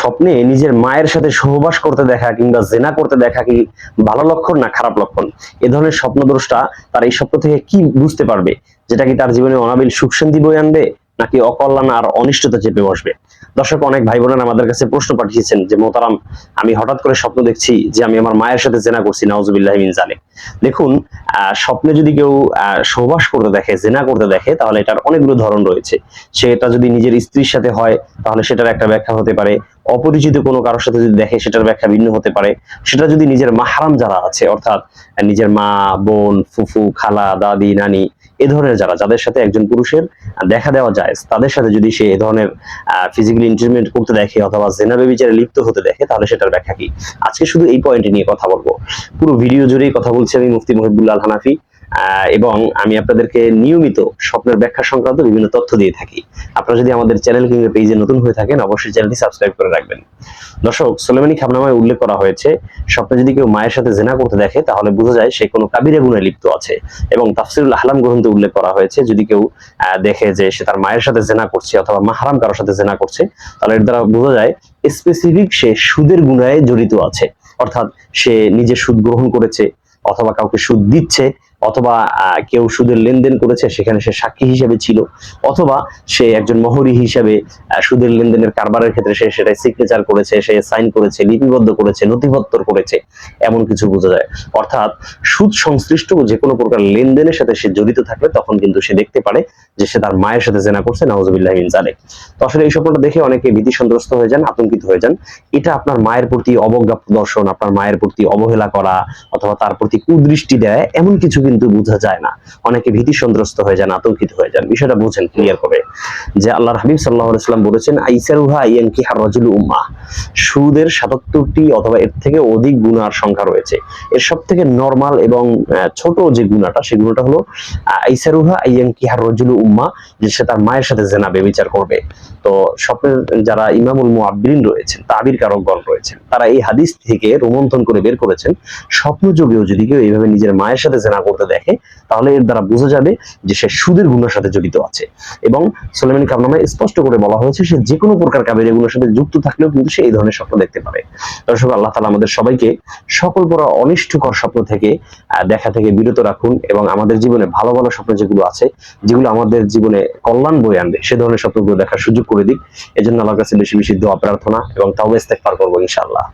স্বপ্নে নিজের মায়ের সাথে সহবাস করতে দেখা কিংবা জেনা করতে দেখা কি ভালো লক্ষণ না খারাপ লক্ষণ? এ ধরনের স্বপ্নদ্রষ্টা তার এই স্বপ্ন থেকে কি বুঝতে পারবে? যেটা কি তার জীবনে অনাবিল সুখ শান্তি বয়ে আনবে? নাকি অকল্যাণ আর অনিষ্টতা চেপে বসবে? দর্শক, অনেক ভাই বোনেরা আমাদের কাছে প্রশ্ন পাঠিয়েছেন যে মোতারাম আমি হঠাৎ করে স্বপ্ন দেখছি যে আমি আমার মায়ের সাথে জেনা করছি, নাউজুবিল্লাহ মিন জালে দেখুন স্বপ্নে যদি কেউ সহবাস করতে দেখে, জেনা করতে দেখে, তাহলে এটার অনেকগুলো ধরন রয়েছে। সেটা যদি নিজের স্ত্রীর সাথে হয়, তাহলে সেটার একটা ব্যাখ্যা হতে পারে। অপরিচিত কোনো কারোর সাথে যদি দেখে, সেটার ব্যাখ্যা ভিন্ন হতে পারে। সেটা যদি নিজের মাহারাম যারা আছে, অর্থাৎ নিজের মা, বোন, ফুফু, খালা, দাদি, নানি এ ধরনের যারা, যাদের সাথে একজন পুরুষের দেখা দেওয়া যায়, তাদের সাথে যদি সে এ ধরনের ফিজিক্যালি ইন্টারমেন্ট করতে দেখে অথবা জেনাবে বিচারে লিপ্ত হতে দেখে, তাহলে সেটার ব্যাখ্যা কি? আজকে শুধু এই পয়েন্টে নিয়ে কথা বলব। পুরো ভিডিও জুড়েই কথা বলছি আমি মুফতি মহিবুল্লাহ হানাফি। এবং আমি আপনাদেরকে নিয়মিত স্বপ্নের ব্যাখ্যা সংক্রান্ত বিভিন্ন তথ্য দিয়ে থাকি। আপনারা যদি আমাদের চ্যানেল কিংবা পেজে নতুন হয়ে থাকেন, অবশ্যই চ্যানেলটি সাবস্ক্রাইব করে রাখবেন। দর্শক, সোলেমানি খাবনামায় উল্লেখ করা হয়েছে, স্বপ্নে যদি কেউ মায়ের সাথে জেনা করতে দেখে, তাহলে বোঝা যায় সে কোনো কাবিরে গুণে লিপ্ত আছে। এবং তাফসিরুল আহলাম গ্রন্থে উল্লেখ করা হয়েছে, যদি কেউ দেখে যে সে তার মায়ের সাথে জেনা করছে অথবা মাহারাম কারোর সাথে জেনা করছে, তাহলে এর দ্বারা বোঝা যায় স্পেসিফিক সে সুদের গুণায় জড়িত আছে। অর্থাৎ সে নিজে সুদ গ্রহণ করেছে অথবা কাউকে সুদ দিচ্ছে অথবা কেউ সুদের লেনদেন করেছে, সেখানে সে সাক্ষী হিসেবে ছিল, অথবা সে একজন মহরী হিসেবে সুদের লেনদেনের কারবারের ক্ষেত্রে সে সেটা সিগনেচার করেছে, সে সাইন করেছে, লিপিবদ্ধ করেছে নথিপত্র করেছে, এমন কিছু বোঝা যায়। অর্থাৎ, সুদ সংশ্লিষ্ট যে কোনো প্রকার লেনদেনের সাথে সে জড়িত থাকলে তখন কিন্তু সে দেখতে পারে যে সে তার মায়ের সাথে জেনা করছে, নাউজুবিল্লাহ মিন তো আসলে এই স্বপ্নটা দেখে অনেকে ভীতি সন্ত্রস্ত হয়ে যান, আতঙ্কিত হয়ে যান। এটা আপনার মায়ের প্রতি অবজ্ঞা প্রদর্শন, আপনার মায়ের প্রতি অবহেলা করা, অথবা তার প্রতি কুদৃষ্টি দেয়, এমন কিছু কিন্তু বোঝা যায় না। অনেকে ভীতি সন্ত্রস্ত হয়ে যান, আতঙ্কিত হয়ে যান। বিষয়টা বুঝেন ক্লিয়ার করে যে আল্লাহর হাবিব সাল্লাহ ইসলাম বলেছেন, আইসারুহা ইয়ানকি হারজুল উম্মাহ সুদের সাতাত্তরটি অথবা এর থেকে অধিক গুণার সংখ্যা রয়েছে। এর সব থেকে নর্মাল এবং ছোট যে গুণাটা সেই গুণাটা হলো আইসারুহা ইয়ানকি হারজুল উম্মা, যে সে তার মায়ের সাথে জেনা বেবিচার করবে। তো স্বপ্নের যারা ইমামুল মুআব্বিরিন রয়েছেন তাবির কারকগণ রয়েছেন, তারা এই হাদিস থেকে রোমন্থন করে বের করেছেন স্বপ্ন যুগেও যদি কেউ এইভাবে নিজের মায়ের সাথে জেনা করতে দেখে, তাহলে এর দ্বারা বোঝা যাবে যে সে সুদের গুণের সাথে জড়িত আছে। এবং সোলেমানি কাবনামায় স্পষ্ট করে বলা হয়েছে, সে যে কোনো প্রকার কাবের এগুলোর সাথে যুক্ত থাকলেও কিন্তু সে এই ধরনের স্বপ্ন দেখতে পারে দর্শক, আল্লাহ তালা আমাদের সবাইকে সকল প্রকার অনিষ্টকর স্বপ্ন থেকে দেখা থেকে বিরত রাখুন এবং আমাদের জীবনে ভালো ভালো স্বপ্ন যেগুলো আছে, যেগুলো আমাদের জীবনে কল্যাণ বয়ে আনবে, সে ধরনের স্বপ্নগুলো দেখার সুযোগ করে দিক। এজন্য আল্লাহর কাছে বেশি বেশি দোয়া প্রার্থনা এবং তাও ইস্তেগফার করব ইনশাআল্লাহ।